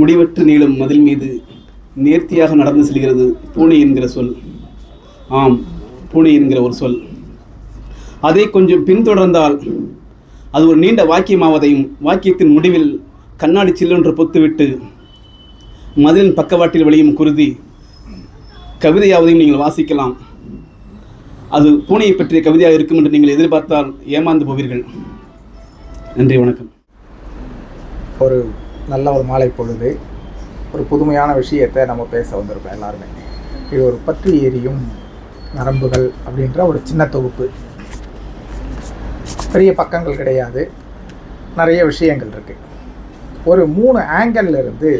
முடிவற்று நீளும் மதில் மீது நேர்த்தியாக நடந்து செல்கிறது பூனை என்கிற சொல். ஆம் பூனை என்கிற ஒரு சொல். அதை கொஞ்சம் பின்தொடர்ந்தால் அது ஒரு நீண்ட வாக்கியமாவதையும் வாக்கியத்தின் முடிவில் கண்ணாடி சில்லொன்று பொத்துவிட்டு மதிலின் பக்கவாட்டில் விளையும் குருதி கவிதையாவதையும் நீங்கள் வாசிக்கலாம். அது பூனையை பற்றிய கவிதையாக இருக்கும் என்று நீங்கள் எதிர்பார்த்தால் ஏமாந்து போவீர்கள். நன்றி வணக்கம். ஒரு நல்ல ஒரு மாலை பொழுது ஒரு புதுமையான விஷயத்தை நம்ம பேச வந்திருக்கோம் எல்லாருமே. இது ஒரு பற்றி எரியும் நரம்புகள் அப்படின்ற ஒரு சின்ன தொகுப்பு. பெரிய பக்கங்கள் கிடையாது. நிறைய விஷயங்கள் இருக்குது ஒரு மூணு ஆங்கிளில் இருந்து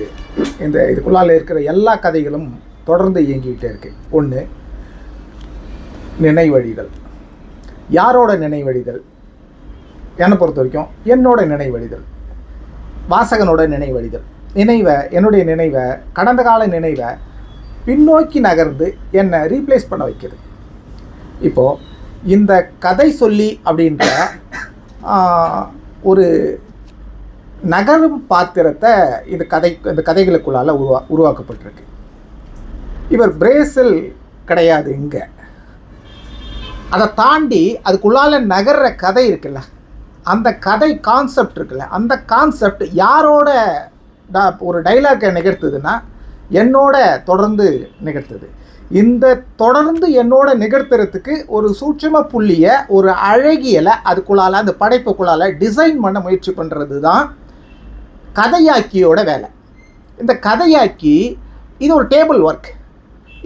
இந்த இதுக்குள்ளால இருக்கிற எல்லா கதைகளும் தொடர்ந்து இயங்கிக்கிட்டே இருக்குது ஒன்று நினைவழிதல். யாரோட நினைவழிதல்? என்னை பொறுத்த வரைக்கும் என்னோட நினைவழிதல். வாசகனோட நினைவழிதல். நினைவை என்னுடைய நினைவை கடந்த கால நினைவை பின்னோக்கி நகர்ந்து என்னை ரீப்ளேஸ் பண்ண வைக்கிறது இப்போது இந்த கதை சொல்லி அப்படின்ற ஒரு நகரும் பாத்திரத்தை இந்த கதை இந்த கதைகளுக்குள்ளால் உருவா உருவாக்கப்பட்டிருக்கு. இவர் பிரேசில் கிடையாது இங்கே. அதை தாண்டி அதுக்குள்ளால நகர்ற கதை இருக்குல்ல? அந்த கதை கான்செப்ட் இருக்குல்ல அந்த கான்செப்ட் யாரோட ஒரு டைலாக்கை நிகழ்த்துதுன்னா என்னோட தொடர்ந்து நிகழ்த்துது. இந்த தொடர்ந்து என்னோட நிகழ்த்துறதுக்கு ஒரு சூட்சும புள்ளியை ஒரு அழகியலை அதுக்குள்ளால அந்த படைப்புக்குள்ளால் டிசைன் பண்ண முயற்சி பண்ணுறது தான் கதையாக்கியோட வேலை. இந்த கதையாக்கி இது ஒரு டேபிள் ஒர்க்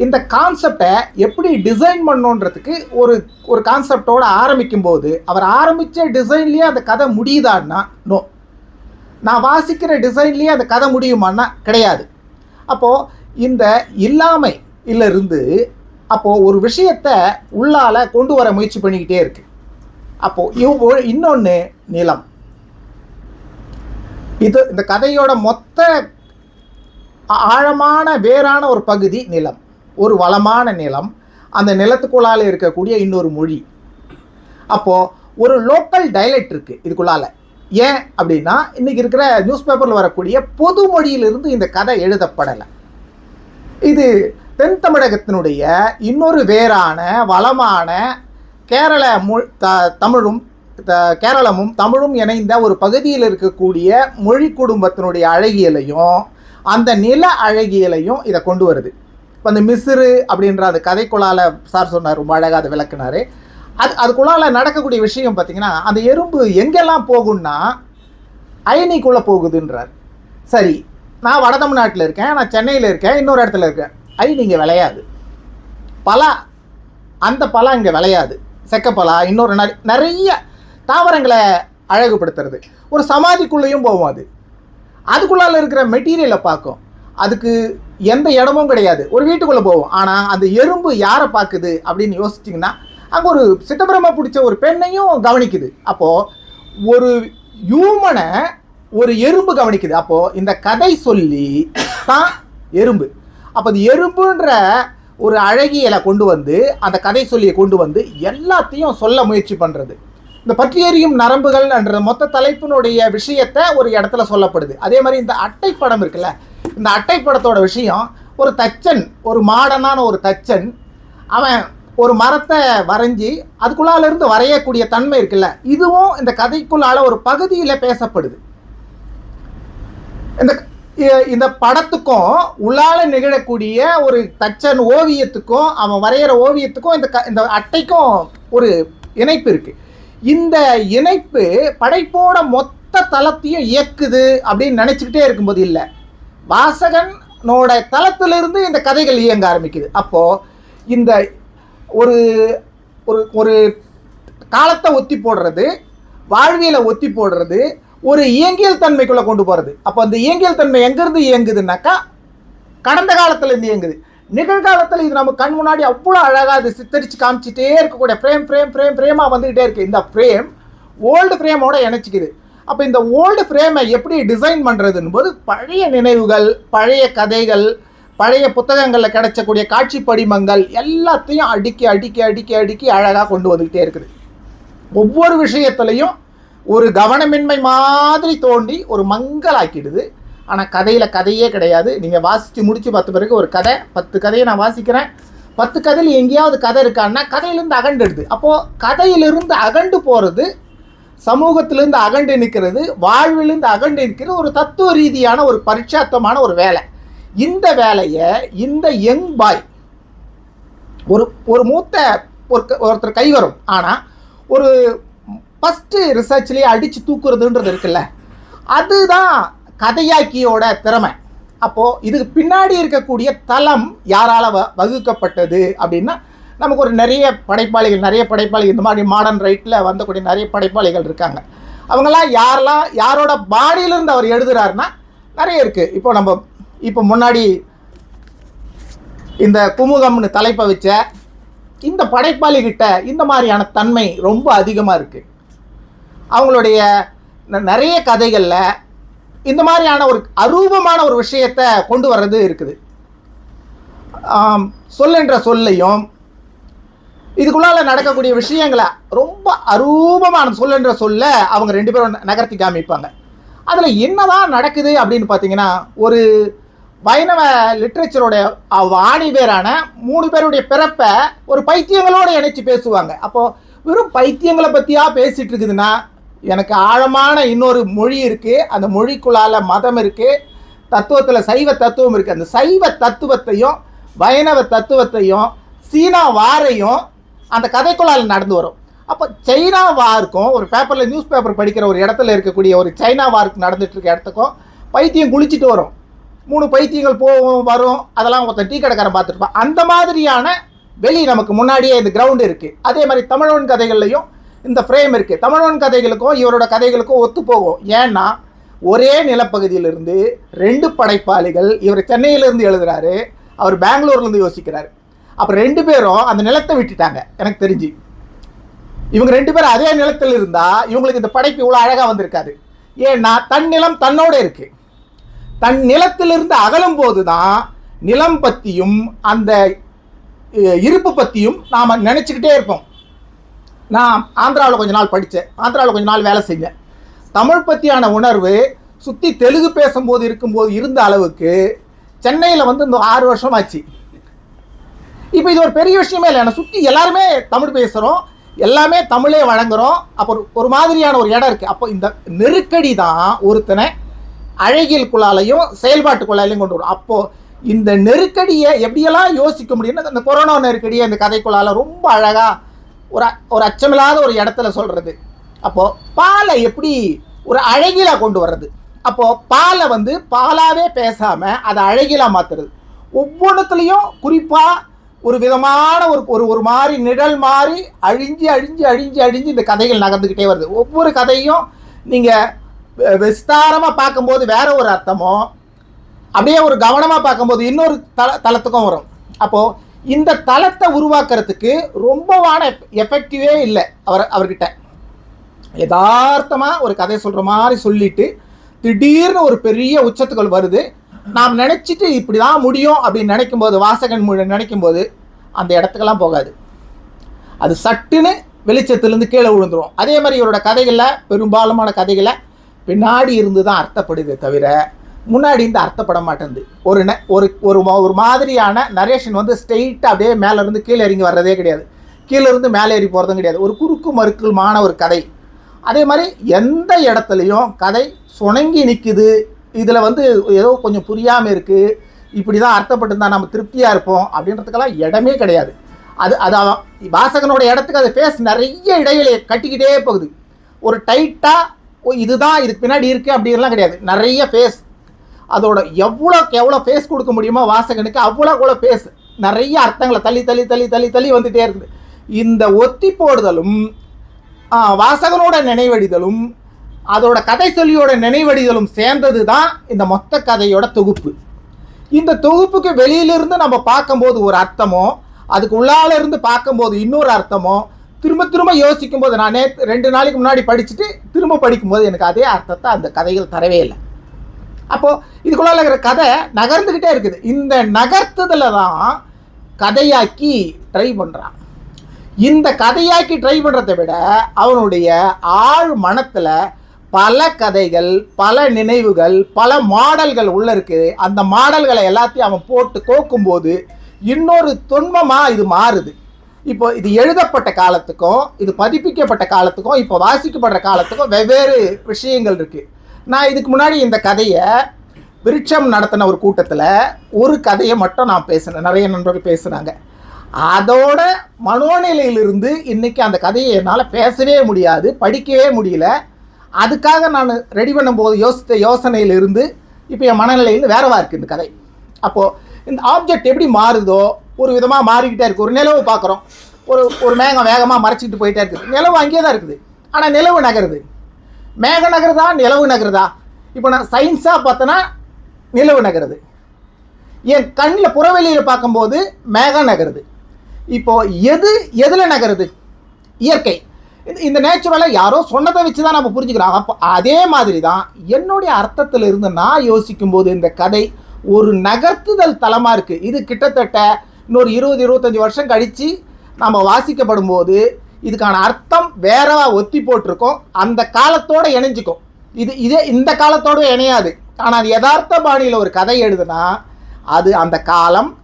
இந்த கான்செப்டை எப்படி டிசைன் பண்ணோன்றதுக்கு ஒரு ஒரு கான்செப்டோட ஆரம்பிக்கும் போது அவர் ஆரம்பித்த டிசைன்லேயே அந்த கதை முடியுதான்னா நோ நான் வாசிக்கிற டிசைன்லேயே அந்த கதை முடியுமான்னா கிடையாது. அப்போது இந்த இல்லாமை இருந்து அப்போது ஒரு விஷயத்தை உள்ளால கொண்டு வர முயற்சி பண்ணிக்கிட்டே இருக்கு. அப்போது இவ் இன்னொன்று நிலம். இது இந்த கதையோட மொத்த ஆழமான வேறான ஒரு பகுதி நிலம். ஒரு வளமான நிலம் அந்த நிலத்துக்குள்ளால் இருக்கக்கூடிய இன்னொரு மொழி. அப்போது ஒரு லோக்கல் டைலெக்ட் இருக்குது இதுக்குள்ளால. ஏன் அப்படின்னா இன்றைக்கி இருக்கிற நியூஸ் பேப்பரில் வரக்கூடிய பொது மொழியிலிருந்து இந்த கதை எழுதப்படலை. இது தென் தமிழகத்தினுடைய இன்னொரு வேறான வளமான கேரள மொ த தமிழும் த கேரளமும் தமிழும் இணைந்த ஒரு பகுதியில் இருக்கக்கூடிய மொழி குடும்பத்தினுடைய அழகியலையும் அந்த நில அழகியலையும் இதை கொண்டு வருது. இப்போ அந்த மிஸ்ரு அப்படின்ற அந்த கதைக்குள்ளால சார் சொன்னார் ரொம்ப அழகாக அதை விளக்குனார். அது அதுக்குள்ளால நடக்கக்கூடிய விஷயம் பார்த்தீங்கன்னா அந்த எறும்பு எங்கெல்லாம் போகும்னா அயனிக்குள்ளே போகுதுன்றார். சரி நான் வட தமிழ்நாட்டில் இருக்கேன் நான் சென்னையில் இருக்கேன் இன்னொரு இடத்துல இருக்கேன். அயனி இங்கே விளையாது. பலா அந்த பலா இங்கே விளையாது. செக்கப்பலா இன்னொரு நிறைய நிறைய தாவரங்களை அழகுபடுத்துறது. ஒரு சமாதிக்குள்ளேயும் போகும் அது. அதுக்குள்ளால இருக்கிற மெட்டீரியலை பார்க்கும். அதுக்கு எந்த இடமும் கிடையாது. ஒரு வீட்டுக்குள்ளே போகும் ஆனால் அந்த எறும்பு யாரை பார்க்குது அப்படின்னு யோசிச்சிங்கன்னா அங்கே ஒரு சித்தப்பிரம பிடிச்ச ஒரு பெண்ணையும் கவனிக்குது. அப்போது ஒரு ஹியூமனை ஒரு எறும்பு கவனிக்குது. அப்போது இந்த கதை சொல்லி தான் எறும்பு. அப்போ அது எறும்புன்ற ஒரு அழகியலை கொண்டு வந்து அந்த கதை சொல்லியை கொண்டு வந்து எல்லாத்தையும் சொல்ல முயற்சி பண்ணுறது இந்த பற்றி எறியும் நரம்புகள்ன்ற மொத்த தலைப்பினுடைய விஷயத்தை ஒரு இடத்துல சொல்லப்படுது. அதே மாதிரி இந்த அட்டை படம் இருக்குல்ல இந்த அட்டை படத்தோட விஷயம் ஒரு தச்சன் ஒரு மாடனான ஒரு தச்சன் அவன் ஒரு மரத்தை வரைஞ்சி அதுக்குள்ளாலேருந்து வரையக்கூடிய தன்மை இருக்குல்ல இதுவும் இந்த கதைக்குள்ளால ஒரு பகுதியில் பேசப்படுது. இந்த இந்த படத்துக்கும் உள்ளால நிகழக்கூடிய ஒரு தச்சன் ஓவியத்துக்கும் அவன் வரைகிற ஓவியத்துக்கும் இந்த க இந்த அட்டைக்கும் ஒரு இணைப்பு இருக்கு. இந்த இணைப்பு படைப்போட மொத்த தளத்தையும் இயக்குது அப்படின்னு நினச்சிக்கிட்டே இருக்கும்போது இல்லை. வாசகனோட தளத்திலிருந்து இந்த கதைகள் இயங்க ஆரம்பிக்குது. அப்போது இந்த ஒரு ஒரு ஒரு காலத்தை ஒத்தி போடுறது வாழ்வியலை ஒத்தி போடுறது ஒரு இயங்கியல் தன்மைக்குள்ளே கொண்டு போகிறது அப்போ அந்த இயங்கியல் தன்மை எங்கேருந்து இயங்குதுன்னாக்கா கடந்த காலத்துலேருந்து இயங்குது. நிகழ்காலத்தில் இது நம்ம கண் முன்னாடி அவ்வளோ அழகாக அது சித்தரித்து காமிச்சிட்டே இருக்கக்கூடிய ஃப்ரேம் ஃப்ரேம் ஃப்ரேம் ஃப்ரேமாக வந்துக்கிட்டே இருக்குது இந்த ஃப்ரேம் ஓல்டு ஃப்ரேமோட இணைச்சிக்குது. அப்போ இந்த ஓல்டு ஃப்ரேமை எப்படி டிசைன் பண்ணுறதுன்னு போது பழைய நினைவுகள் பழைய கதைகள் பழைய புத்தகங்களில் கிடைச்சக்கூடிய காட்சி படிமங்கள் எல்லாத்தையும் அடுக்கி அடுக்கி அடுக்கி அடுக்கி அழகாக கொண்டு வந்துக்கிட்டே இருக்குது. ஒவ்வொரு விஷயத்துலையும் ஒரு கவனமின்மை மாதிரி தோண்டி ஒரு மங்கலாக்கிடுது ஆனால் கதையில் கதையே கிடையாது. நீங்கள் வாசித்து முடித்து பார்த்த பிறகு ஒரு கதை பத்து கதையை நான் வாசிக்கிறேன். பத்து கதையில் எங்கேயாவது கதை இருக்கான்னா கதையிலேருந்து அகண்டுடுது அப்போது கதையிலிருந்து அகண்டு போகிறது சமூகத்திலிருந்து அகண்டு நிற்கிறது வாழ்விலிருந்து அகண்டு நிற்கிறது ஒரு தத்துவ ரீதியான ஒரு பரிட்சாத்தமான ஒரு வேலை. இந்த வேலையை இந்த யங் பாய் ஒரு ஒரு மூத்த ஒரு க- ஒருத்தர் கை வரும். ஆனால் ஒரு ஃபஸ்ட்டு ரிசர்ச்லேயே அடித்து தூக்குறதுன்றது இருக்குல்ல. அதுதான் கதையாக்கியோட திறமை. அப்போது இதுக்கு பின்னாடி இருக்கக்கூடிய தளம் யாரால் வ வகுக்கப்பட்டது அப்படின்னா நமக்கு ஒரு நிறைய படைப்பாளிகள் நிறைய படைப்பாளிகள் இந்த மாதிரி மாடர்ன் ரைட்டில் வந்தக்கூடிய நிறைய படைப்பாளிகள் இருக்காங்க. அவங்கெல்லாம் யாரெல்லாம் யாரோட பாடியிலிருந்து அவர் எழுதுகிறாருன்னா நிறைய இருக்குது இப்போ நம்ம இப்போ முன்னாடி இந்த குமுகம்னு தலைப்பை வச்ச இந்த படைப்பாளிகிட்ட இந்த மாதிரியான தன்மை ரொம்ப அதிகமாக இருக்குது அவங்களுடைய நிறைய கதைகளில் இந்த மாதிரியான ஒரு அரூபமான ஒரு விஷயத்தை கொண்டு வர்றது இருக்குது. சொல்லுன்ற சொல்லையும் இதுக்குள்ளால நடக்கக்கூடிய விஷயங்களை ரொம்ப அரூபமான சொல்லுன்ற சொல்ல அவங்க ரெண்டு பேரும் நகர்த்தி காமிப்பாங்க. அதில் என்னதான் நடக்குது அப்படின்னு பார்த்தீங்கன்னா ஒரு வைணவ லிட்ரேச்சருடைய ஆணி பேரான மூணு பேருடைய பிறப்பை ஒரு பைத்தியங்களோடு இணைச்சி பேசுவாங்க. அப்போது வெறும் பைத்தியங்களை பற்றியா பேசிகிட்டு இருக்குதுன்னா எனக்கு ஆழமான இன்னொரு மொழி இருக்குது அந்த மொழிக்குள்ளால மதம் இருக்குது தத்துவத்தில் சைவ தத்துவம் இருக்குது அந்த சைவ தத்துவத்தையும் வைணவ தத்துவத்தையும் சீனா வாரையும் அந்த கதைக்குள்ளால நடந்து வரும். அப்போ சைனா வாருக்கும் ஒரு பேப்பரில் நியூஸ் பேப்பர் படிக்கிற ஒரு இடத்துல இருக்கக்கூடிய ஒரு சைனா வாருக்கு நடந்துட்டு இருக்க இடத்துக்கும் பைத்தியம் குளிச்சுட்டு வரும். மூணு பைத்தியங்கள் போகும் வரும். அதெல்லாம் ஒருத்தன் டீ கடைக்காரன் பார்த்துருப்பான் அந்த மாதிரியான வெளி நமக்கு முன்னாடியே இந்த கிரவுண்டு இருக்குது அதே மாதிரி தமிழன் கதைகள்லையும் இந்த ஃப்ரேம் இருக்குது தமிழன் கதைகளுக்கும் இவரோட கதைகளுக்கும் ஒத்து போகும். ஏன்னா ஒரே நிலப்பகுதியிலிருந்து ரெண்டு படைப்பாளிகள் இவர் சென்னையிலேருந்து எழுதுகிறாரு அவர் பெங்களூர்லேருந்து யோசிக்கிறாரு. அப்புறம் ரெண்டு பேரும் அந்த நிலத்தை விட்டுட்டாங்க. எனக்கு தெரிஞ்சு. இவங்க ரெண்டு பேரும் அதே நிலத்தில் இருந்தால் இவங்களுக்கு இந்த படைப்பு இவ்வளோ அழகாக வந்திருக்காது. ஏன்னா தன் நிலம் தன்னோட இருக்கு. தன் நிலத்திலிருந்து அகலும் போது தான் நிலம் பற்றியும் அந்த இருப்பு பற்றியும் நாம் நினச்சிக்கிட்டே இருப்போம். நான் ஆந்திராவில் கொஞ்ச நாள் படித்தேன் ஆந்திராவில் கொஞ்ச நாள் வேலை செஞ்சேன் தமிழ் பற்றியான உணர்வு சுற்றி தெலுங்கு பேசும்போது இருக்கும்போது இருந்த அளவுக்கு சென்னையில் வந்து இந்த ஆறு வருஷம் ஆச்சு. இப்போ இது ஒரு பெரிய விஷயமே இல்லை. என்னை சுற்றி எல்லாருமே தமிழ் பேசுகிறோம் எல்லாமே தமிழே வழங்குறோம். அப்போ ஒரு- ஒரு மாதிரியான ஒரு இடம் இருக்குது அப்போ இந்த நெருக்கடி தான் ஒருத்தனை அழகியல் குழாலையும் செயல்பாட்டு குழாலையும் கொண்டு வரும். அப்போது இந்த நெருக்கடியை எப்படியெல்லாம் யோசிக்க முடியும்னா இந்த கொரோனா நெருக்கடியை இந்த கதைக்குள்ளால் ரொம்ப அழகாக ஒரு அ- ஒரு அச்சமில்லாத ஒரு இடத்துல சொல்கிறது அப்போது பாலை எப்படி ஒரு அழகிலாக கொண்டு வர்றது? அப்போது பாலை வந்து பாலாகவே பேசாமல் அதை அழகியலாக மாற்றுறது ஒவ்வொன்றத்துலேயும் குறிப்பாக ஒரு விதமான ஒரு ஒரு ஒரு மாதிரி நிழல் மாதிரி அழிஞ்சு அழிஞ்சு அழிஞ்சு அழிஞ்சு இந்த கதைகள் நகர்ந்துக்கிட்டே வருது. ஒவ்வொரு கதையும் நீங்கள் விஸ்தாரமாக பார்க்கும்போது வேற ஒரு அர்த்தமோ அப்படியே ஒரு கவனமாக பார்க்கும்போது இன்னொரு தள தளத்துக்கும் வரும். அப்போது இந்த தளத்தை உருவாக்குறதுக்கு ரொம்பவான எஃபெக்டிவே இல்லை அவர் அவர்கிட்ட. யதார்த்தமாக ஒரு கதை சொல்கிற மாதிரி சொல்லிட்டு திடீர்னு ஒரு பெரிய உச்சத்துக்கள் வருது. நாம் நினச்சிட்டு இப்படி தான் முடியும் அப்படின்னு நினைக்கும்போது வாசகன் மொழி நினைக்கும்போது அந்த இடத்துக்கெல்லாம் போகாது. அது சட்டுன்னு வெளிச்சத்துலேருந்து கீழே விழுந்துரும். அதே மாதிரி இவரோட கதைகளில் பெரும்பாலுமான கதைகளை பின்னாடி இருந்து தான் அர்த்தப்படுதே தவிர முன்னாடி இருந்து அர்த்தப்பட மாட்டேங்குது. ஒரு ந- ஒரு ஒரு ஒரு மாதிரியான நரேஷன் வந்து ஸ்ட்ரெயிட்டாக அப்படியே மேலேருந்து கீழே இறங்கி வர்றதே கிடையாது. கீழேருந்து மேலே ஏறி போகிறதும் கிடையாது. ஒரு குறுக்கு மறுக்குமான ஒரு கதை. அதே மாதிரி எந்த இடத்துலையும் கதை சுணங்கி நிற்குது இதில் வந்து ஏதோ கொஞ்சம் புரியாமல் இருக்குது இப்படி தான் அர்த்தப்பட்டிருந்தா நம்ம திருப்தியாக இருப்போம் அப்படின்றதுக்கெல்லாம் இடமே கிடையாது. அது அது வாசகனோட இடத்துக்கு அது ஃபேஸ் நிறைய இடைவெளியை கட்டிக்கிட்டே போகுது. ஒரு டைட்டாக ஓ இதுதான் இதுக்கு பின்னாடி இருக்குது அப்படின்லாம் கிடையாது. நிறைய ஃபேஸ் அதோட எவ்வளோக்கு எவ்வளோ ஃபேஸ் கொடுக்க முடியுமோ வாசகனுக்கு அவ்வளோ கூட ஃபேஸ் நிறைய அர்த்தங்களை தள்ளி தள்ளி தள்ளி தள்ளி தள்ளி வந்துகிட்டே இருக்குது. இந்த ஒத்தி போடுதலும் வாசகனோட நினைவடிதலும் அதோட கதை சொல்லியோட நினைவடிதலும் சேர்ந்தது தான் இந்த மொத்த கதையோட தொகுப்பு. இந்த தொகுப்புக்கு வெளியிலிருந்து நம்ம பார்க்கும்போது ஒரு அர்த்தமோ அதுக்கு உள்ளால இருந்து பார்க்கும்போது இன்னொரு அர்த்தமோ திரும்ப திரும்ப யோசிக்கும் போது நான் நேற்று ரெண்டு நாளைக்கு முன்னாடி படிச்சுட்டு திரும்ப படிக்கும்போது எனக்கு அதே அர்த்தத்தை அந்த கதைகள் தரவே இல்லை. அப்போது இதுக்குள்ளால இருக்கிற கதை நகர்ந்துக்கிட்டே இருக்குது. இந்த நகர்த்ததில் தான் கதையாக்கி ட்ரை பண்ணுறான் இந்த கதையாக்கி ட்ரை பண்ணுறதை விட அவனுடைய ஆழ் மனத்தில் பல கதைகள் பல நினைவுகள் பல மாடல்கள் உள்ள இருக்குது அந்த மாடல்களை எல்லாத்தையும் அவன் போட்டு கோக்கும்போது இன்னொரு தொன்மமாக இது மாறுது. இப்போ இது எழுதப்பட்ட காலத்துக்கும் இது பதிப்பிக்கப்பட்ட காலத்துக்கும் இப்போ வாசிக்கப்படுற காலத்துக்கும் வெவ்வேறு விஷயங்கள் இருக்குது நான் இதுக்கு முன்னாடி இந்த கதையை விருட்சம் நடத்தின ஒரு கூட்டத்தில் ஒரு கதையை மட்டும் நான் பேசினேன். நிறைய நண்பர்கள் பேசுனாங்க. அதோட மனோநிலையிலிருந்து இன்றைக்கி அந்த கதையை என்னால் பேசவே முடியாது படிக்கவே முடியல. அதுக்காக நான் ரெடி பண்ணும்போது யோசித்த யோசனையிலிருந்து இப்போ என் மனநிலையில் வேறவா இருக்குது இந்த கதை. அப்போது இந்த ஆப்ஜெக்ட் எப்படி மாறுதோ ஒரு விதமாக மாறிக்கிட்டே இருக்குது ஒரு நிலவு பார்க்குறோம். ஒரு ஒரு மேகம் வேகமாக மறைச்சிக்கிட்டு போயிட்டே இருக்குது. நிலவு அங்கேயே தான் இருக்குது. ஆனால் நிலவு நகருது. மேக நகருதா? நிலவு நகருதா? இப்போ நான் சயின்ஸாக பார்த்தோன்னா நிலவு நகருது. என் கண்ணில் புறவெளியில் பார்க்கும்போது மேகம் நகருது. இப்போ எது எதில் நகருது? இயற்கை. இந்த- நேச்சுரலாக யாரோ சொன்னதை வச்சு தான் நம்ம புரிஞ்சுக்கிறோம். அப்போ அதே மாதிரி தான் என்னுடைய அர்த்தத்தில் இருந்து நான் யோசிக்கும்போது இந்த கதை ஒரு நகர்த்துதல் தளமாக இருக்குது இது கிட்டத்தட்ட இன்னொரு இருபது இருபத்தஞ்சி வருஷம் கழித்து நம்ம வாசிக்கப்படும் போது இதுக்கான அர்த்தம் வேறவா ஒத்தி போட்டிருக்கோம். அந்த காலத்தோட இணைஞ்சிக்கும். இது இதே இந்த காலத்தோட இணையாது. ஆனால் அது யதார்த்த பாணியில் ஒரு கதை எழுதுனா அது அந்த காலம்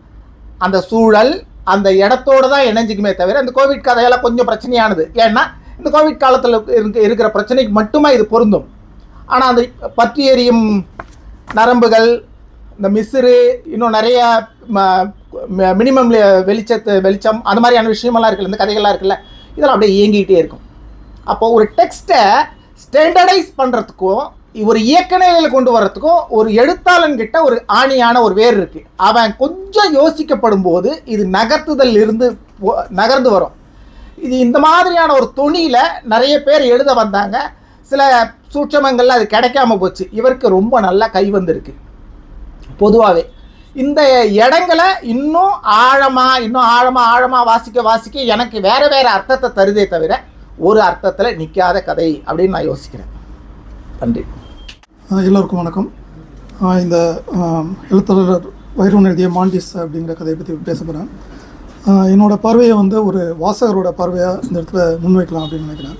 அந்த சூழல் அந்த இடத்தோட தான் இணைஞ்சிக்குமே தவிர அந்த கோவிட் கதையெல்லாம் கொஞ்சம் பிரச்சனையானது. ஏன்னா இந்த கோவிட் காலத்தில் இருக்க இருக்கிற பிரச்சனைக்கு மட்டுமே இது பொருந்தும்? ஆனால் அந்த பற்றி எரியும் நரம்புகள் இந்த மிஸ்ரு இன்னும் நிறைய மினிமம் வெளிச்சத்து வெளிச்சம் அந்த மாதிரியான விஷயமெல்லாம் இருக்குல்ல இந்த கதைகள்லாம் இருக்குல்ல இதெல்லாம் அப்படியே இயங்கிக்கிட்டே இருக்கும். அப்போ ஒரு டெக்ஸ்ட்டை ஸ்டாண்டர்டைஸ் பண்ணுறதுக்கும் ஒரு இயக்க நிலையில் கொண்டு வர்றதுக்கும் ஒரு எழுத்தாளன் கிட்ட ஒரு ஆணியான ஒரு வேர் இருக்குது அவன் கொஞ்சம் யோசிக்கப்படும் போது இது நகர்த்துதல் இருந்து நகர்ந்து வரும். இது இந்த மாதிரியான ஒரு துணியில் நிறைய பேர் எழுத வந்தாங்க. சில சூட்சமங்கள்ல அது கிடைக்காம போச்சு. இவருக்கு ரொம்ப நல்லா கை வந்திருக்கு. பொதுவாகவே இந்த இடங்களை இன்னும் ஆழமாக இன்னும் ஆழமாக ஆழமாக வாசிக்க வாசிக்க எனக்கு வேறு வேறு அர்த்தத்தை தருதே தவிர ஒரு அர்த்தத்தில் நிற்காத கதை அப்படின்னு நான் யோசிக்கிறேன். நன்றி. எல்லோருக்கும் வணக்கம். இந்த எழுத்தாளர் வைரவன் எழுதிய மாண்டிஸ் அப்படிங்கிற கதையை பற்றி பேச போகிறேன் என்னோடய பார்வையை வந்து ஒரு வாசகரோட பார்வையாக இந்த இடத்துல முன்வைக்கலாம் அப்படின்னு நினைக்கிறேன்.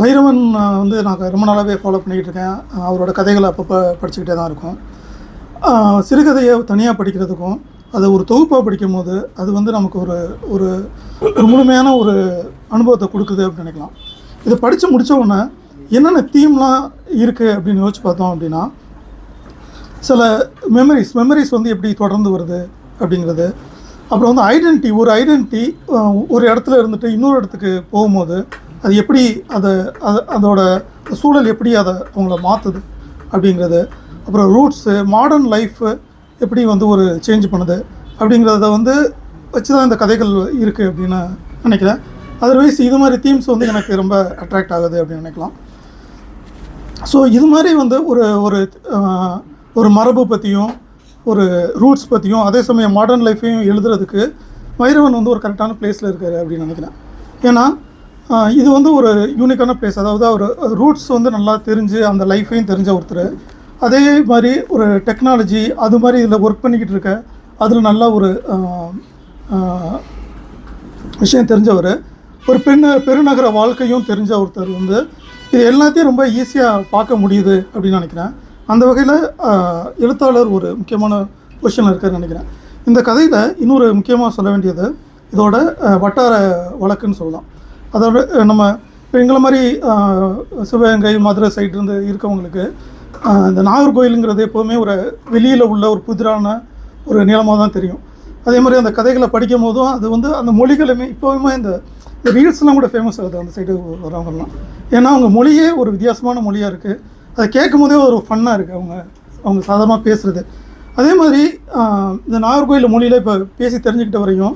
வைரவன் வந்து நான் ரொம்ப நாளாகவே ஃபாலோ பண்ணிக்கிட்டு இருக்கேன். அவரோட கதைகளை அப்பப்போ படிச்சுக்கிட்டே தான் இருக்கும். சிறுகதையை தனியாக படிக்கிறதுக்கும் அதை ஒரு தொகுப்பாக படிக்கும் போது அது வந்து நமக்கு ஒரு ஒரு முழுமையான ஒரு அனுபவத்தை கொடுக்குது அப்படின்னு நினைக்கலாம். இதை படித்து முடித்த உடனே என்னென்ன தீம்லாம் இருக்குது அப்படின்னு யோசிச்சு பார்த்தோம் அப்படின்னா சில மெமரிஸ் மெமரிஸ் வந்து எப்படி தொடர்ந்து வருது அப்படிங்கிறது அப்புறம் வந்து ஐடென்டிட்டி ஒரு ஐடென்டிட்டி ஒரு இடத்துல இருந்துட்டு இன்னொரு இடத்துக்கு போகும்போது அது எப்படி அதை அது அதோட சூழல் எப்படி அதை அவங்கள மாற்றுது அப்படிங்கிறது. அப்புறம் ரூட்ஸு மாடர்ன் லைஃப்பு எப்படி வந்து ஒரு சேஞ்ச் பண்ணுது அப்படிங்கிறத வந்து வச்சு தான் இந்த கதைகள் இருக்குது அப்படின்னு நினைக்கிறேன். அதர்வைஸ் இது மாதிரி தீம்ஸ் வந்து எனக்கு ரொம்ப அட்ராக்ட் ஆகுது அப்படின்னு நினைக்கலாம். ஸோ இது மாதிரி வந்து ஒரு ஒரு ஒரு மரபு பற்றியும் ஒரு ரூட்ஸ் பற்றியும் அதே சமயம் மாடர்ன் லைஃப்பையும் எழுதுறதுக்கு வைரவன் வந்து ஒரு கரெக்டான பிளேஸில் இருக்கார் அப்படின்னு நினைக்கிறேன். ஏன்னா இது வந்து ஒரு யூனிக்கான பிளேஸ் அதாவது அவர் ரூட்ஸ் வந்து நல்லா தெரிஞ்சு அந்த லைஃப்பையும் தெரிஞ்ச ஒருத்தர். அதே மாதிரி ஒரு டெக்னாலஜி அது மாதிரி இதில் ஒர்க் பண்ணிக்கிட்டு இருக்க அதில் நல்ல ஒரு விஷயம் தெரிஞ்சவர். ஒரு பெண்ணு பெருநகர வாழ்க்கையும் தெரிஞ்ச ஒருத்தர் வந்து இது எல்லாத்தையும் ரொம்ப ஈஸியாக பார்க்க முடியுது அப்படின்னு நினைக்கிறேன். அந்த வகையில் எழுத்தாளர் ஒரு முக்கியமான பொசிஷனில் இருக்காருன்னு நினைக்கிறேன். இந்த கதையில் இன்னொரு முக்கியமாக சொல்ல வேண்டியது இதோட வட்டார வழக்குன்னு சொல்லலாம். அதோட நம்ம இப்போ எங்களை மாதிரி சிவகங்கை மதுரை சைட்லேருந்து இருக்கவங்களுக்கு இந்த நாகர்கோயிலுங்கிறது எப்போவுமே ஒரு வெளியில் உள்ள ஒரு புதிரான ஒரு நிலமாக தான் தெரியும். அதே மாதிரி அந்த கதைகளை படிக்கும் போதும் அது வந்து அந்த மொழிகளுமே இப்போவுமே இந்த இந்த ரீல்ஸ்லாம் கூட ஃபேமஸ் ஆகுது அந்த சைடு வரவங்கலாம் ஏன்னா அவங்க மொழியே ஒரு வித்தியாசமான மொழியாக இருக்குது அதை கேட்கும் போதே ஒரு ஃபன்னாக இருக்குது அவங்க அவங்க சாதாரணமாக பேசுகிறது அதே மாதிரி இந்த நாகர்கோயில் மொழியில் இப்போ பேசி தெரிஞ்சுக்கிட்ட வரையும்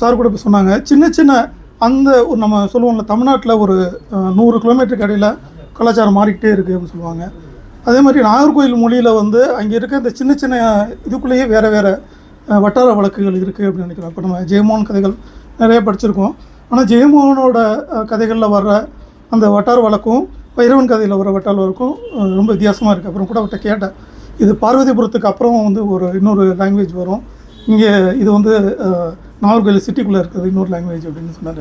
சார் கூட இப்போ சொன்னாங்க சின்ன சின்ன அந்த ஒரு நம்ம சொல்லுவோம்ல தமிழ்நாட்டில் ஒரு நூறு கிலோமீட்டருக்கு இடையில கலாச்சாரம் மாறிக்கிட்டே இருக்குது அப்படின்னு சொல்லுவாங்க. அதே மாதிரி நாகர்கோயில் மொழியில் வந்து அங்கே இருக்க இந்த சின்ன சின்ன இதுக்குள்ளேயே வேறு வேறு வட்டார வழக்குகள் இருக்குது அப்படின்னு நினைக்கிறோம் இப்போ நம்ம ஜெயமோகன் கதைகள் நிறைய படிச்சிருக்கோம். ஆனால் ஜெயமோகனோட கதைகளில் வர்ற அந்த வட்டார வழக்கும் வைரவன் கதையில் வர வட்டார வழக்கும் அஹ், ரொம்ப வித்தியாசமாக இருக்குது அப்புறம் கூட அவர்கிட்ட கேட்டேன். இது பார்வதிபுரத்துக்கு அப்புறம் வந்து ஒரு இன்னொரு லாங்குவேஜ் வரும். இங்கே இது வந்து அஹ், நாகர்கோயில் சிட்டிக்குள்ளே இருக்குது. இன்னொரு லாங்குவேஜ் அப்படின்னு சொன்னார்.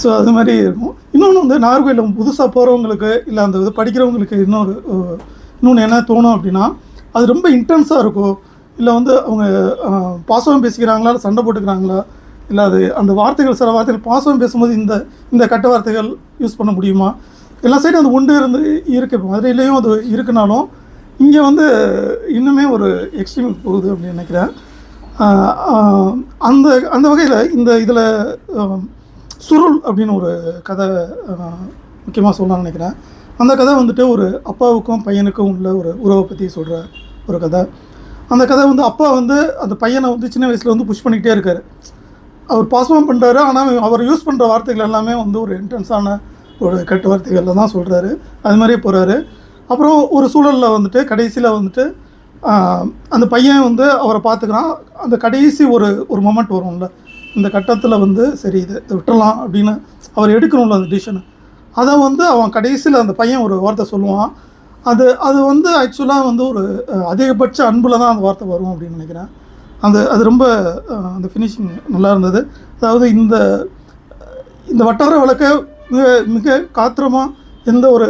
ஸோ அது மாதிரி இருக்கும். இன்னொன்று வந்து நாகர்கோயிலில் புதுசாக போகிறவங்களுக்கு இல்லை அந்த இது படிக்கிறவங்களுக்கு இன்னொரு இன்னொன்று என்ன தோணும் அப்படின்னா அது ரொம்ப இன்டென்ஸாக இருக்கும். இல்லை வந்து அவங்க அஹ், பாசகம் பேசிக்கிறாங்களா இல்லை சண்டை போட்டுக்கிறாங்களா இல்லை அது அந்த வார்த்தைகள் சில வார்த்தைகள் பாசம் பேசும்போது இந்த இந்த கட்ட வார்த்தைகள் யூஸ் பண்ண முடியுமா? எல்லா சைடும் அது உண்டு இருந்து இருக்கு. இப்போ மதுரையிலையும் அது இருக்குனாலும் இங்கே வந்து இன்னுமே ஒரு எக்ஸ்ட்ரீம் போகுது அப்படின்னு நினைக்கிறேன். அந்த அந்த வகையில் இந்த இதில் சுருள் அப்படின்னு ஒரு கதை முக்கியமாக சொல்லலாம்னு நினைக்கிறேன். அந்த கதை வந்துட்டு ஒரு அப்பாவுக்கும் பையனுக்கும் உள்ள ஒரு உறவை பற்றி சொல்கிற ஒரு கதை. அந்த கதை வந்து அப்பா வந்து அந்த பையனை வந்து சின்ன வயசில் வந்து புஷ் பண்ணிக்கிட்டே இருக்கார். அவர் பாசமாக பண்ணுறாரு ஆனால் அவர் யூஸ் பண்ணுற வார்த்தைகள் எல்லாமே வந்து ஒரு இன்டென்ஸான ஒரு கெட்ட வார்த்தைகளில் தான் சொல்கிறாரு அது மாதிரியே போகிறாரு அப்புறம் ஒரு சூழலில் வந்துட்டு கடைசியில் வந்துட்டு அந்த பையன் வந்து அவரை பார்த்துக்கிறான். அந்த கடைசி ஒரு ஒரு மொமெண்ட் வரும்ல. இந்த கட்டத்தில் வந்து சரி இது விட்டுறலாம் அப்படின்னு அவர் எடுக்கணும்ல அந்த டிசிஷனை அதை வந்து அவன் கடைசியில் அந்த பையன் ஒரு வார்த்தை சொல்லுவான். அது அது வந்து ஆக்சுவலாக வந்து ஒரு அதிகபட்ச அன்பில் தான் அந்த வார்த்தை வரும் அப்படின்னு நினைக்கிறேன். அந்த அது ரொம்ப அந்த ஃபினிஷிங் நல்லா இருந்தது. அதாவது இந்த இந்த வட்டார வழக்கை மிக மிக காத்திரமாக எந்த ஒரு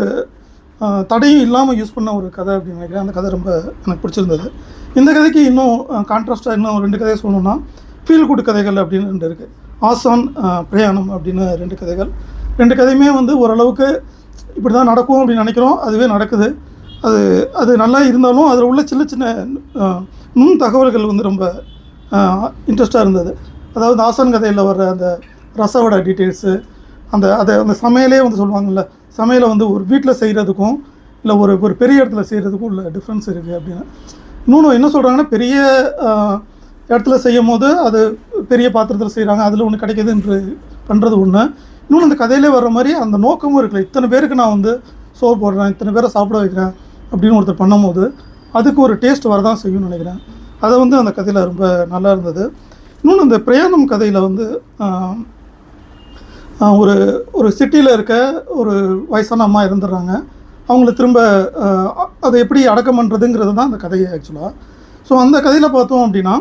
தடையும் இல்லாமல் யூஸ் பண்ண ஒரு கதை அப்படின்னு நினைக்கிறேன். அந்த கதை ரொம்ப எனக்கு பிடிச்சிருந்தது. இந்த கதைக்கு இன்னும் கான்ட்ராஸ்டாக இன்னும் ரெண்டு கதையை சொல்லணும்னா ஃபீல் குட் கதைகள் அப்படின்னு ரெண்டு இருக்குது ஆசான் பிரயாணம் அப்படின்னு ரெண்டு கதைகள். ரெண்டு கதையுமே வந்து ஓரளவுக்கு இப்படி தான் நடக்கும் அப்படின்னு நினைக்கிறோம். அதுவே நடக்குது. அது அது நல்லா இருந்தாலும் அதில் உள்ள சின்ன சின்ன நுண் தகவல்கள் வந்து ரொம்ப இன்ட்ரெஸ்டாக இருந்தது. அதாவது ஆசான் கதையில் வர்ற அந்த ரசவோட டீட்டெயில்ஸு அந்த அதை அந்த சமையலே வந்து சொல்லுவாங்கல்ல சமையலை வந்து ஒரு வீட்டில் செய்கிறதுக்கும் இல்லை ஒரு ஒரு பெரிய இடத்துல செய்கிறதுக்கும் உள்ள டிஃப்ரென்ஸ் இருக்குது அப்படின்னு. இன்னொன்று என்ன சொல்கிறாங்கன்னா பெரிய இடத்துல செய்யும் போது அது பெரிய பாத்திரத்தில் செய்கிறாங்க அதில் ஒன்று கிடைக்கிது என்று பண்ணுறது ஒன்று இன்னொன்று அந்த கதையிலே வர்ற மாதிரி அந்த நோக்கமும் இருக்குல்ல. இத்தனை பேருக்கு நான் வந்து சோறு போடுறேன் இத்தனை பேரை சாப்பிட வைக்கிறேன் அப்படின்னு ஒருத்தர் பண்ணும்போது அதுக்கு ஒரு டேஸ்ட் வரதான் செய்யும்னு நினைக்கிறேன். அதை வந்து அந்த கதையில் ரொம்ப நல்லா இருந்தது. இன்னொன்று இந்த பிரயாணம் கதையில் வந்து ஒரு ஒரு சிட்டியில் இருக்க ஒரு வயசான அம்மா இருந்துடுறாங்க அவங்கள திரும்ப அதை எப்படி அடக்கம் பண்ணுறதுங்கிறது தான் அந்த கதையை ஆக்சுவலாக ஸோ அந்த கதையில் பார்த்தோம் அப்படின்னா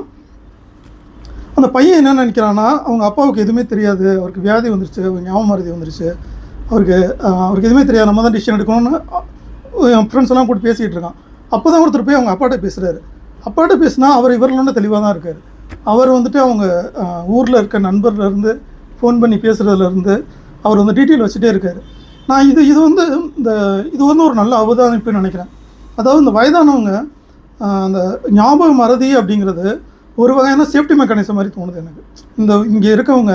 அந்த பையன் என்ன நினைக்கிறான்னா அவங்க அப்பாவுக்கு எதுவுமே தெரியாது. அவருக்கு வியாதி வந்துருச்சு அவருக்கு ஞாபகம் மருதி வந்துருச்சு. அவருக்கு அவருக்கு எதுவுமே தெரியாது. நம்ம தான் டிசிஷன் எடுக்கணும்னு என் ஃப்ரெண்ட்ஸ் எல்லாம் கூட பேசிகிட்டு இருக்கான். அப்போ தான் ஒருத்தர் போய் அவங்க அப்பாட்ட பேசுகிறாரு அப்பாட்ட பேசினா அவர் இவர்களோட தெளிவாக தான் இருக்கார். அவர் வந்துட்டு அவங்க ஊரில் இருக்க நண்பர்லேருந்து ஃபோன் பண்ணி பேசுகிறதுலேருந்து அவர் வந்து டீட்டெயில் வச்சுட்டே இருக்கார். நான் இது இது வந்து இந்த இது வந்து ஒரு நல்ல அவதானிப்புன்னு நினைக்கிறேன். அதாவது இந்த வயதானவங்க அந்த ஞாபக மறதி அப்படிங்கிறது ஒரு வகையான சேஃப்டி மெக்கானிசம் மாதிரி தோணுது எனக்கு. இந்த இங்கே இருக்கவங்க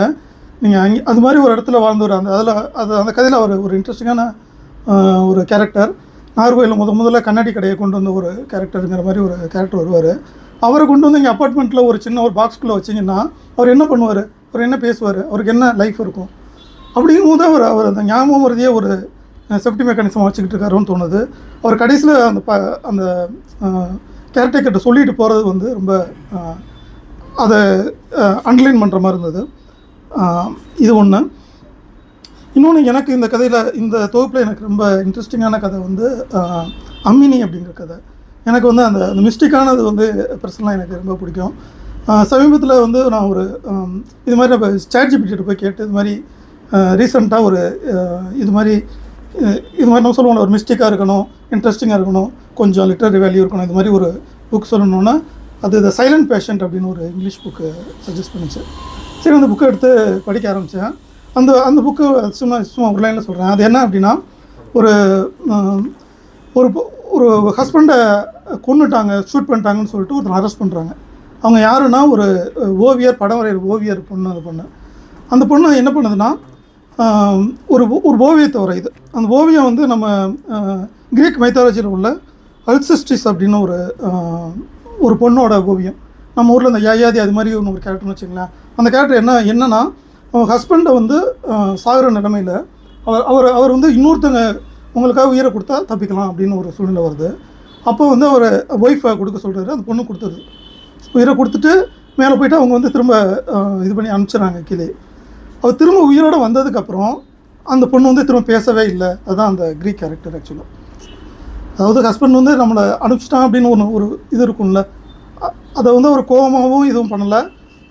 நீங்கள் அங்கே அது மாதிரி ஒரு இடத்துல வாழ்ந்தவர் அந்த அதில் அது அந்த கதையில் அவர் ஒரு இன்ட்ரெஸ்டிங்கான ஒரு கேரக்டர் நாகர்கோயிலில் முத முதல்ல கண்ணாடி கடையை கொண்டு வந்த ஒரு கேரக்டருங்கிற மாதிரி ஒரு கேரக்டர் வருவார். அவரை கொண்டு வந்து இங்கே அப்பார்ட்மெண்ட்டில் ஒரு சின்ன ஒரு பாக்ஸ்குள்ளே வச்சிங்கன்னா அவர் என்ன பண்ணுவார்? அவர் என்ன பேசுவார்? அவருக்கு என்ன லைஃப் இருக்கும்? அப்படிங்கும் போது அவர் அவர் அந்த ஞாபகம் வருதையே ஒரு சேஃப்டி மெக்கானிசமாக வச்சுக்கிட்டு இருக்காருன்னு தோணுது. அவர் கடைசியில் அந்த ப அந்த கேரக்டர்கிட்ட சொல்லிட்டு போகிறது வந்து ரொம்ப அதை அண்டர்லைன் பண்ணுற மாதிரி இருந்தது. இது ஒன்று இன்னொன்று எனக்கு இந்த கதையில் இந்த தொகுப்பில் எனக்கு ரொம்ப இன்ட்ரெஸ்டிங்கான கதை வந்து அம்மினி அப்படிங்கிற கதை. எனக்கு வந்து அந்த அந்த மிஸ்டிக்கானது வந்து பர்சனலாக எனக்கு ரொம்ப பிடிக்கும். சமீபத்தில் வந்து நான் ஒரு இது மாதிரி நம்ம சேட் ஜிபிட்டு போய் கேட்டு இது மாதிரி ரீசெண்டாக ஒரு இது மாதிரி இது மாதிரி நம்ம சொல்லுவோம்ல ஒரு மிஸ்டேக்காக இருக்கணும் இன்ட்ரெஸ்டிங்காக இருக்கணும் கொஞ்சம் லிட்டரரி வேல்யூ இருக்கணும் இது மாதிரி ஒரு புக் சொல்லணுன்னா அது த சைலண்ட் பேஷண்ட் அப்படின்னு ஒரு இங்கிலீஷ் புக்கு சஜஸ்ட் பண்ணிச்சு. சரி அந்த புக்கை எடுத்து படிக்க ஆரம்பித்தேன் அந்த அந்த புக்கு சும்மா சும்மா ஒரு லைனில் சொல்கிறேன் அது என்ன அப்படின்னா ஒரு ஒரு ஒரு ஹஸ்பண்டை கொன்னுட்டாங்க ஷூட் பண்ணிட்டாங்கன்னு சொல்லிட்டு ஒருத்தர் அரெஸ்ட் பண்ணுறாங்க அவங்க யாருன்னா ஒரு ஓவியர் படம் வரைகிற ஓவியர் பொண்ணு அந்த பொண்ணு. அந்த பொண்ணு என்ன பண்ணுதுன்னா ஒரு ஒரு ஓவியத்தை வரையுது. அந்த ஓவியம் வந்து நம்ம கிரீக் மைத்தாலஜியில் உள்ள அல்சிஸ்டிஸ் அப்படின்னு ஒரு ஒரு பொண்ணோட ஓவியம். நம்ம ஊரில் இந்த யாயாதி அது மாதிரி ஒன்று ஒரு கேரக்டர்னு வச்சுங்களேன் அந்த கேரக்டர் என்ன என்னென்னா ஹஸ்பண்டை வந்து சாகிற சாகுற நிலமையில் அவர் அவர் அவர் வந்து இன்னொருத்தங்க உங்களுக்காக உயிரை கொடுத்தா தப்பிக்கலாம் அப்படின்னு ஒரு சூழ்நிலை வருது. அப்போ வந்து அவர் ஒய்ஃபை கொடுக்க சொல்கிறாரு அந்த பொண்ணு கொடுத்தது. உயிரை கொடுத்துட்டு மேலே போயிட்டு அவங்க வந்து திரும்ப இது பண்ணி அனுப்பிச்சிடுறாங்க கீழே. அவர் திரும்ப உயிரோடு வந்ததுக்கப்புறம் அந்த பொண்ணு வந்து திரும்ப பேசவே இல்லை. அதுதான் அந்த க்ரீக் கேரக்டர் ஆக்சுவலாக அதாவது ஹஸ்பண்ட் வந்து நம்மளை அனுப்பிச்சிட்டான் அப்படின்னு ஒன்று ஒரு இது இருக்கும்ல. அதை வந்து ஒரு கோபமாகவும் இதுவும் பண்ணலை.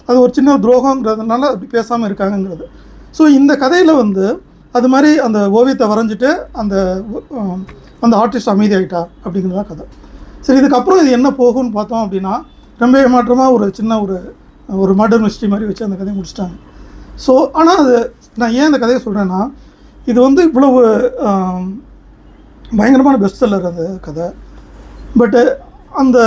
அது ஒரு சின்ன துரோகங்கிறதுனால அப்படி பேசாமல் இருக்காங்கங்கிறது. ஸோ இந்த கதையில் வந்து அது மாதிரி அந்த ஓவியத்தை வரைஞ்சிட்டு அந்த அந்த ஆர்டிஸ்ட் அமைதியாயிட்டா அப்படிங்கிறது தான் கதை. சரி இதுக்கப்புறம் இது என்ன போகும்னு பார்த்தோம் அப்படின்னா ரொம்ப ஏமாற்றமாக ஒரு சின்ன ஒரு ஒரு மர்டர் மிஸ்ட்ரி மாதிரி வச்சு அந்த கதையை முடிச்சிட்டாங்க. ஸோ ஆனால் அது நான் ஏன் இந்த கதையை சொல்கிறேன்னா இது வந்து இவ்வளவு பயங்கரமான பெஸ்ட் செல்லர் அந்த கதை. பட்டு அந்த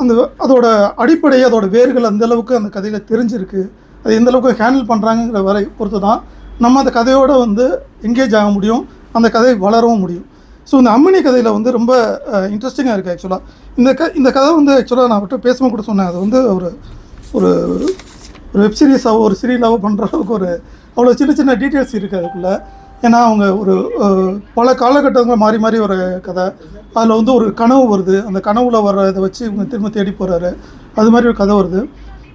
அந்த அதோட அடிப்படை அதோட வேர்கள் அந்த அளவுக்கு அந்த கதையில் தெரிஞ்சிருக்கு. அது எந்த அளவுக்கு ஹேண்டில் பண்ணுறாங்கிற வரை பொறுத்து தான் நம்ம அந்த கதையோட வந்து என்கேஜ் ஆக முடியும் அந்த கதை வளரவும் முடியும். ஸோ இந்த அம்மினி கதையில் வந்து ரொம்ப இன்ட்ரெஸ்டிங்காக இருக்குது ஆக்சுவலாக இந்த க இந்த கதை வந்து ஆக்சுவலாக நான் அவர்கிட்ட பேசும்போது கூட சொன்னேன். அது வந்து ஒரு ஒரு ஒரு வெப்சீரிஸாவோ ஒரு சீரியலாவோ பண்ணுற அளவுக்கு ஒரு அவ்வளோ சின்ன சின்ன டீட்டெயில்ஸ் இருக்குது அதுக்குள்ளே. ஏன்னா அவங்க ஒரு பல காலகட்டங்கள் மாறி மாறி ஒரு கதை. அதில் வந்து ஒரு கனவு வருது. அந்த கனவுல வர இதை வச்சு இவங்க திரும்ப தேடி போகிறாரு அது மாதிரி ஒரு கதை வருது.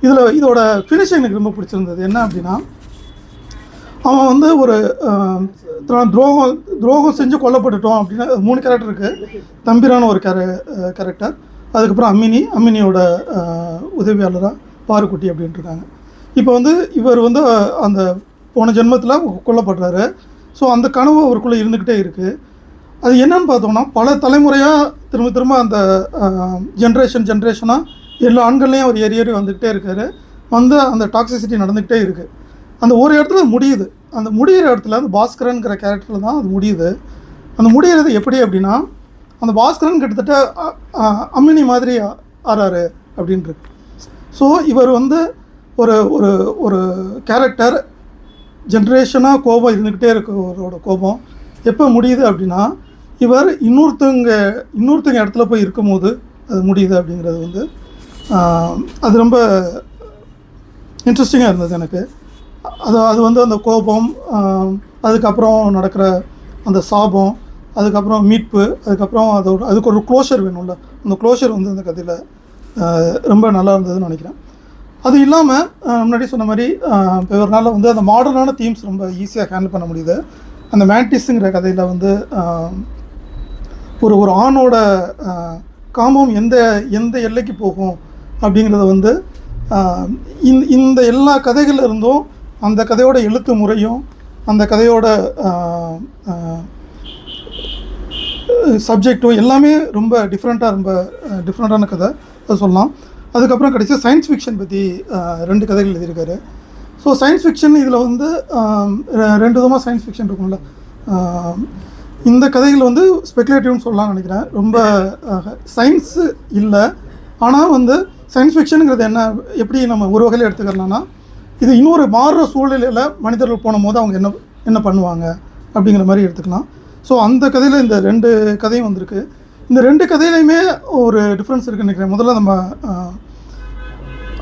இதில் இதோட ஃபினிஷிங் எனக்கு ரொம்ப பிடிச்சிருந்தது. என்ன அப்படின்னா அவன் வந்து ஒரு துரோகம் துரோகம் செஞ்சு கொல்லப்பட்டுட்டோம் அப்படின்னா மூணு கேரக்டர் இருக்குது தம்பிரான ஒரு கேர கேரக்டர் அதுக்கப்புறம் அம்மினி அம்மினியோட உதவியாளராக பாருக்குட்டி அப்படின்ட்டு இருக்காங்க. இப்போ வந்து இவர் வந்து அந்த போன ஜென்மத்தில் கொல்லப்படுறாரு. ஸோ அந்த கனவு அவருக்குள்ளே இருந்துக்கிட்டே இருக்குது அது என்னன்னு பார்த்தோம்னா பல தலைமுறையாக திரும்ப திரும்ப அந்த ஜென்ரேஷன் ஜென்ரேஷனாக எல்லா ஆண்கள்லேயும் அவர் ஏறி ஏறி வந்துக்கிட்டே இருக்காரு. வந்து அந்த டாக்ஸிசிட்டி நடந்துக்கிட்டே இருக்குது அந்த ஒரு இடத்துல முடியுது. அந்த முடியிற இடத்துல அந்த பாஸ்கரனுங்கிற கேரக்டரில் தான் அது முடியுது. அந்த முடிகிறது எப்படி அப்படின்னா அந்த பாஸ்கரன் கிட்டத்தட்ட அம்மினி மாதிரி ஆறாரு அப்படின்ட்டு ஸோ இவர் வந்து ஒரு ஒரு ஒரு கேரக்டர் ஜென்ரேஷனாக கோபம் இருந்துக்கிட்டே இருக்கவரோட கோபம். எப்போ முடியுது அப்படின்னா இவர் இன்னொருத்தவங்க இன்னொருத்தவங்க இடத்துல போய் இருக்கும்போது அது முடியுது அப்படிங்கிறது வந்து அது ரொம்ப இன்ட்ரெஸ்டிங்காக இருந்தது எனக்கு. அது அது வந்து அந்த கோபம் அதுக்கப்புறம் நடக்கிற அந்த சாபம் அதுக்கப்புறம் மீட்பு அதுக்கப்புறம் அதோட அதுக்கு ஒரு க்ளோஷர் வேணும்ல. அந்த க்ளோஷர் வந்து அந்த கதையில் ரொம்ப நல்லா இருந்ததுன்னு நினைக்கிறேன். அது இல்லாமல் முன்னாடி சொன்ன மாதிரி அஹ், வந்து அந்த மாடர்னான தீம்ஸ் ரொம்ப ஈஸியாக ஹேண்டில் பண்ண முடியுது. அந்த மேண்டிஸுங்கிற கதையில் வந்து ஒரு ஒரு ஆணோட காமம் எந்த எந்த எல்லைக்கு போகும் அப்படிங்கிறத வந்து இந்த இந்த எல்லா கதைகளில் இருந்தும் அந்த கதையோட எழுத்து முறையும் அந்த கதையோட சப்ஜெக்டும் எல்லாமே ரொம்ப டிஃப்ரெண்ட்டாக ரொம்ப டிஃப்ரெண்ட்டான கதை அதை சொல்லலாம். அதுக்கப்புறம் கடைசியாக சயின்ஸ் ஃபிக்ஷன் பற்றி ரெண்டு கதைகள் எழுதியிருக்காரு. ஸோ சயின்ஸ் ஃபிக்ஷன் இதில் வந்து ரெ- ரெண்டு விதமாக சயின்ஸ் ஃபிக்ஷன் இருக்கும்ல. இந்த கதைகள் வந்து ஸ்பெகுலேட்டிவ்னு சொல்லலாம்னு நினைக்கிறேன். ரொம்ப சயின்ஸு இல்லை. ஆனால் வந்து சயின்ஸ் ஃபிக்ஷனுங்கிறது என்ன எப்படி நம்ம ஒரு வகையில் எடுத்துக்கலாம்னா இது இன்னொரு மாறுற சூழ்நிலையில் மனிதர்கள் போன போது அவங்க என்ன என்ன பண்ணுவாங்க அப்படிங்கிற மாதிரி எடுத்துக்கலாம். ஸோ அந்த கதையில் இந்த ரெண்டு கதையும் வந்திருக்கு. இந்த ரெண்டு கதையிலையுமே ஒரு டிஃப்ரென்ஸ் இருக்குன்னு நினைக்கிறேன். முதல்ல நம்ம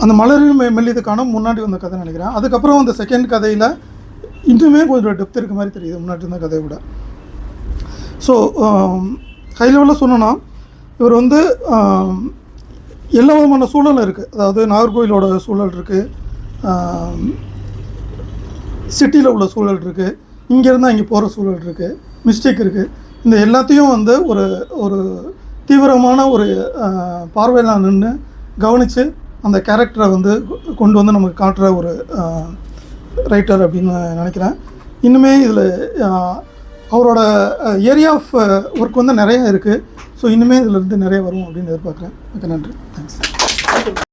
அந்த மலரின் மெ- மெல்லிது காணும் முன்னாடி வந்த கதை நினைக்கிறேன். அதுக்கப்புறம் அந்த செகண்ட் கதையில் இன்னுமே கொஞ்சம் டெப்த் இருக்க மாதிரி தெரியுது முன்னாடி இருந்த கதையை விட. ஸோ ஹை லெவலில் சொன்னோன்னா இவர் வந்து எல்லா விதமான சூழலும் இருக்குது அதாவது நாகர்கோயிலோட சூழல் இருக்குது சிட்டியில் உள்ள சூழல் இருக்குது இங்கேருந்து அங்கே போகிற சூழல் இருக்குது மிஸ்டேக் இருக்குது இந்த எல்லாத்தையும் வந்து ஒரு ஒரு தீவிரமான ஒரு பார்வையில் நின்று கவனித்து அந்த கேரக்டரை வந்து கொ- கொண்டு வந்து நமக்கு காட்டுற ஒரு ரைட்டர் அப்படின்னு நான் நினைக்கிறேன். இன்னுமே இதில் அவரோட ஏரியா ஆஃப் ஒர்க் வந்து நிறையா இருக்குது ஸோ இன்னுமே இதில் இருந்து நிறைய வரும் அப்படின்னு எதிர்பார்க்குறேன். ஓகே நன்றி. தேங்க்ஸ்